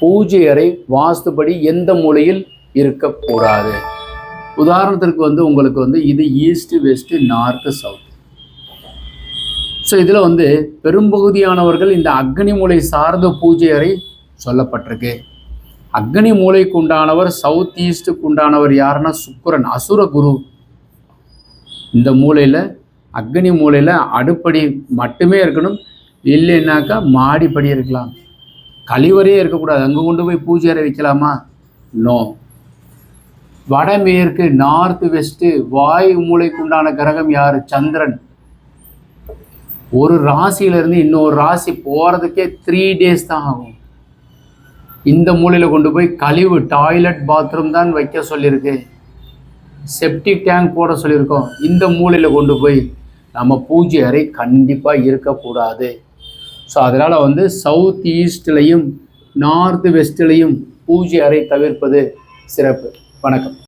பூஜை அறை வாஸ்துபடி எந்த மூலையில் இருக்கக்கூடாது. உதாரணத்திற்கு வந்து உங்களுக்கு வந்து இது east west north south. So இதில் வந்து பெரும்பகுதியானவர்கள் இந்த அக்னி மூலை சார்ந்த பூஜை அறை சொல்லப்பட்டிருக்கு. அக்னி மூலைக்கு உண்டானவர் சவுத் ஈஸ்ட்டுக்கு உண்டானவர் யாருன்னா சுக்கரன் அசுர குரு. இந்த மூலையில் அக்னி மூலையில் அடுப்படி மட்டுமே இருக்கணும். இல்லைன்னாக்கா மாடிப்படி இருக்கலாம். கழிவறையே இருக்கக்கூடாது. அங்கே கொண்டு போய் பூஜை அறை வைக்கலாமா? நோ வடமேற்கு நார்த் வெஸ்ட்டு வாய் மூலைக்கு உண்டான கிரகம் யார்? சந்திரன். ஒரு ராசியிலிருந்து இன்னொரு ராசி போகிறதுக்கே த்ரீ டேஸ் தான் ஆகும். இந்த மூலையில் கொண்டு போய் கழிவு டாய்லெட் பாத்ரூம் தான் வைக்க சொல்லியிருக்கு. செப்டிக் டேங்க் போட சொல்லியிருக்கோம். இந்த மூலையில் கொண்டு போய் நம்ம பூஜை அறை கண்டிப்பாக இருக்கக்கூடாது. ஸோ அதனால் வந்து சவுத் ஈஸ்ட்லேயும் நார்த் வெஸ்ட்லேயும் பூஜை அறை தவிர்ப்பது சிறப்பு. வணக்கம்.